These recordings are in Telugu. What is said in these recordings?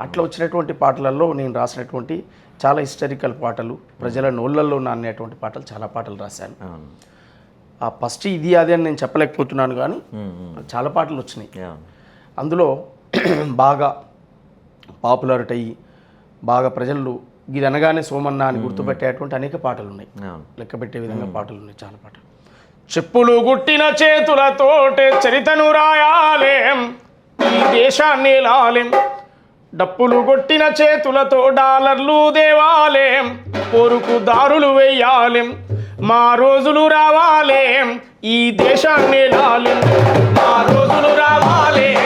అట్లా వచ్చినటువంటి పాటలలో నేను రాసినటువంటి చాలా హిస్టరికల్ పాటలు ప్రజల నోళ్ళల్లో నానేటువంటి పాటలు చాలా పాటలు రాశాను. ఆ ఫస్ట్ ఇది అది అని నేను చెప్పలేకపోతున్నాను కానీ. చాలా పాటలు వచ్చినాయి. అందులో బాగా పాపులారిటీ అయ్యి బాగా ప్రజలు ఇది అనగానే సోమన్న అని గుర్తుపెట్టేటువంటి అనేక పాటలు ఉన్నాయి లెక్క పెట్టే విధంగా పాటలు ఉన్నాయి చాలా పాటలు. చెప్పులు గుట్టిన చేతులతోటే చరితను రాయాలేం? ఈ దేశాన్ని లాలేం డప్పులు కొట్టిన చేతులతో డాలర్లు దేవాలేం? పొరుకు దారులు వేయాలేం? మా రోజులు రావాలేం? ఈ దేశాన్ని లాలేం? మా రోజులు రావాలేం?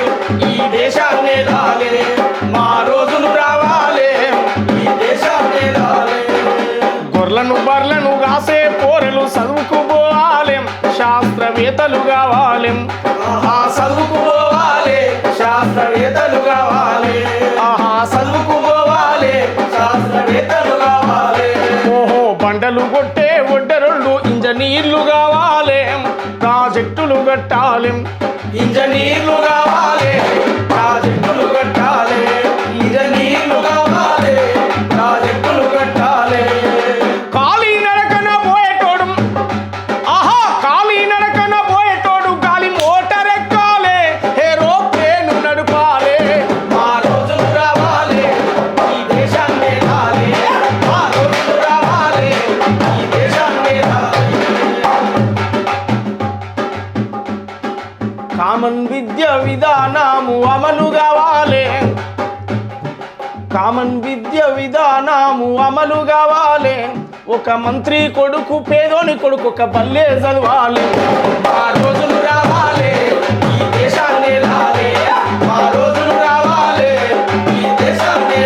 ఈ దేశాన్ని లాలేం? మా రోజులు రావాలేం? ఈ దేశాన్ని లాలేం? గొర్రెలను బర్లను కాసే పోరలు చదువుకుపోవాలేం శాస్త్రవేత్తలు కావాలేం? ఆ చదువు పంటలు కొట్టే ఒడ్డరుళ్ళు ఇంజనీర్లు కావాలేం. ప్రాజెక్టులు కట్టాలేం. ఇంజనీర్లు కావాలేం. కామన్ విద్య విధానము అమలు కావాలి. కామన్ విద్య విధానము అమలు కావాలి. ఒక మంత్రి కొడుకు పేదోని కొడుకు ఒక బల్లే చదవాలి. మా రోజులు రావాలి ఈ దేశాన్ని లాలి. ఆ రోజులు రావాలి ఈ దేశాన్ని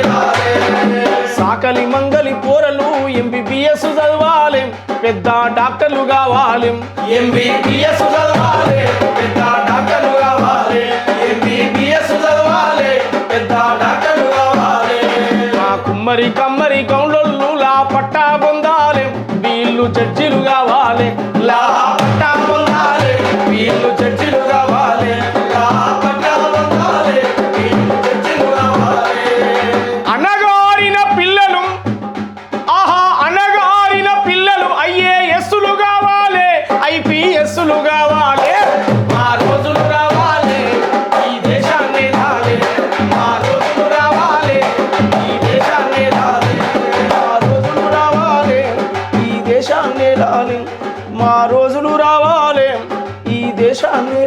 సాకలి మంగలి పోరలు ఎంబీబీఎస్ చదవాలి. పెద్ద డాక్టర్లు కావాలి. ఎంబీబీఎస్ కమ్మరి కమ్మరి కౌండొల్లులా పట్టా పొందాలి వీళ్ళు చర్చిలు కావాలి. మా రోజులు రావాలే. ఈ దేశాన్ని